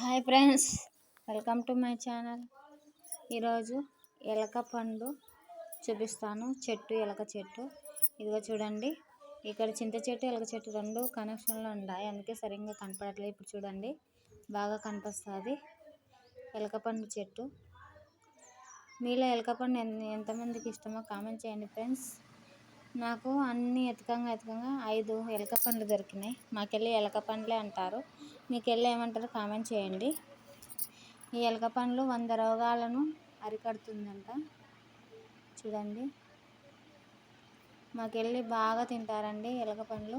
Hi friends welcome to my channel. ఈరోజు ఎలక పండు చూపిస్తాను. చెట్టు ఎలక చెట్టు. ఇదిగో చూడండి ఇక్కడ చింత చెట్టు ఎలక చెట్టు రెండు కనెక్షన్లో ఉన్నాయి. అందుకే సరిగ్గా కనపడట్లేదు. ఇప్పుడు చూడండి బాగా కనిపిస్తుంది. ఎలక పండు చెట్టు. మీలో ఎలక పండు ఎంతమందికి ఇష్టమో కామెంట్ చేయండి ఫ్రెండ్స్. నాకు అన్నీ ఎతకంగా ఎతకంగా ఐదు ఎలక పండ్లు దొరికినాయి. మాకెళ్ళి ఎలక పండ్లే అంటారు. మీకెళ్ళి ఏమంటారు కామెంట్ చేయండి. ఈ ఎలక పండ్లు వంద రోగాలను అరికడుతుందంట. చూడండి. మాకెళ్ళి బాగా తింటారండి ఎలక పండ్లు.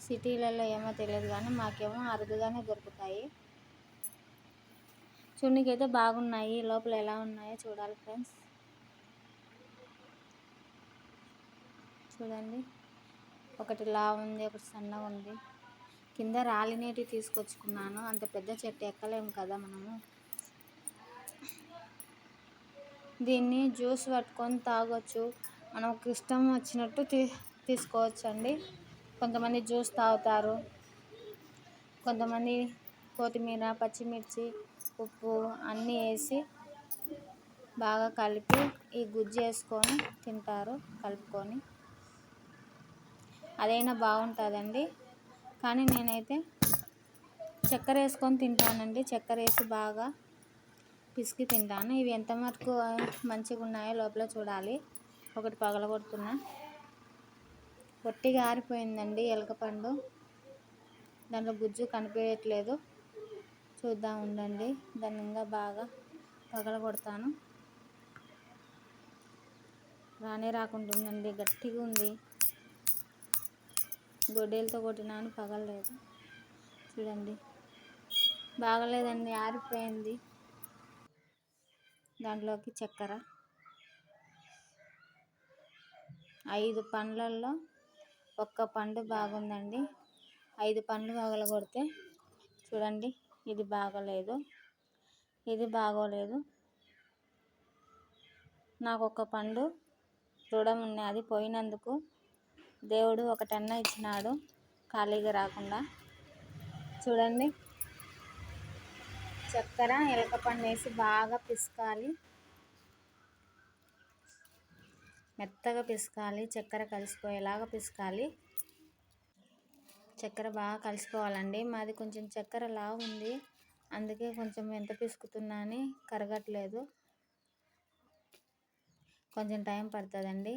సిటీలలో ఏమో తెలియదు కానీ మాకేమో అరుదుగానే దొరుకుతాయి. చూడనికైతే బాగున్నాయి. లోపల ఎలా ఉన్నాయో చూడాలి ఫ్రెండ్స్. చూడండి. ఒకటి లా ఉంది ఒకటి సన్నగా ఉంది. కింద రాలినేటి తీసుకొచ్చుకున్నాను. అంత పెద్ద చెట్టు ఎక్కలేము కదా మనము. దీన్ని జ్యూస్ పట్టుకొని తాగొచ్చు. మనకు ఇష్టం వచ్చినట్టు తీ తీసుకోవచ్చండి. కొంతమంది జ్యూస్ తాగుతారు. కొంతమంది కొత్తిమీర పచ్చిమిర్చి ఉప్పు అన్నీ వేసి బాగా కలిపి ఈ గుజ్జు వేసుకొని తింటారు కలుపుకొని. అదైనా బాగుంటుందండి. కానీ నేనైతే చక్కెర వేసుకొని తింటానండి. చక్కెర వేసి బాగా పిసికి తింటాను. ఇవి ఎంత మటుకు మంచిగా ఉన్నాయో లోపల చూడాలి. ఒకటి పగలగొడుతున్నా. పొట్టిగా ఆరిపోయిందండి ఎలకపండు దాంట్లో గుజ్జు కనిపించట్లేదు. చూద్దాం ఉండండి. దాన్ని ఇంకా బాగా పగలగొడతాను. రానే రాకుంటుందండి. గట్టిగా ఉంది. గొడ్డలతో కొట్టినాను పగలలేదు. చూడండి. బాగలేదండి ఆరిపోయింది. దాంట్లోకి చక్కెర. ఐదు పండ్లల్లో ఒక్క పండు బాగుందండి. ఐదు పండ్లు పగలగొడితే చూడండి ఇది బాగలేదు. ఇది బాగోలేదు. నాకు ఒక పండు రుణం ఉన్నది పోయినందుకు దేవుడు ఒకటన్నా ఇచ్చినాడు. ఖాళీగా రాకుండా. చూడండి. చక్కెర ఎలకపండు వేసి బాగా పిసకాలి. మెత్తగా పిసకాలి. చక్కెర కలిసిపోయేలాగా పిసకాలి. చక్కెర బాగా కలిసిపోవాలండి. మాది కొంచెం చక్కెర లావు ఉంది. అందుకే కొంచెం ఎంత పిసుకుతున్నా అని కరగట్లేదు. కొంచెం టైం పడుతుందండి.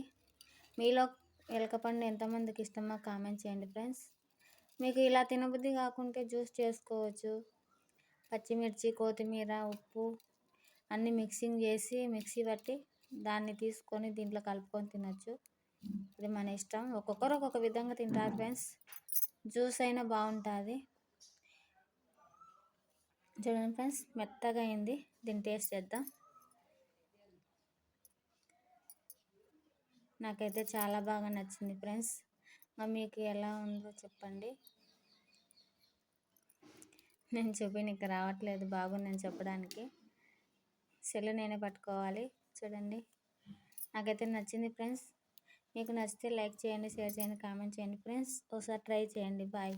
మీలో ఎలకపండు ఎంతమందికి ఇష్టమో కామెంట్ చేయండి ఫ్రెండ్స్. మీకు ఇలా తినబుద్ధి కాకుంటే జ్యూస్ చేసుకోవచ్చు. పచ్చిమిర్చి కొత్తిమీర ఉప్పు అన్నీ మిక్సింగ్ చేసి మిక్సీ పట్టి దాన్ని తీసుకొని దీంట్లో కలుపుకొని తినచ్చు. ఇది మన ఇష్టం. ఒక్కొక్కరు ఒక్కొక్క విధంగా తింటారు ఫ్రెండ్స్. జ్యూస్ అయినా బాగుంటుంది. చూడండి ఫ్రెండ్స్ మెత్తగా అయింది. దీన్ని టేస్ట్ చేద్దాం. నాకైతే చాలా బాగా నచ్చింది ఫ్రెండ్స్. మీకు ఎలా ఉందో చెప్పండి. నేను చెప్పి నీకు రావట్లేదు బాగుందని చెప్పడానికి. సెల్ నేనే పట్టుకోవాలి. చూడండి. నాకైతే నచ్చింది ఫ్రెండ్స్. మీకు నచ్చితే లైక్ చేయండి షేర్ చేయండి కామెంట్ చేయండి ఫ్రెండ్స్. ఒకసారి ట్రై చేయండి. బాయ్.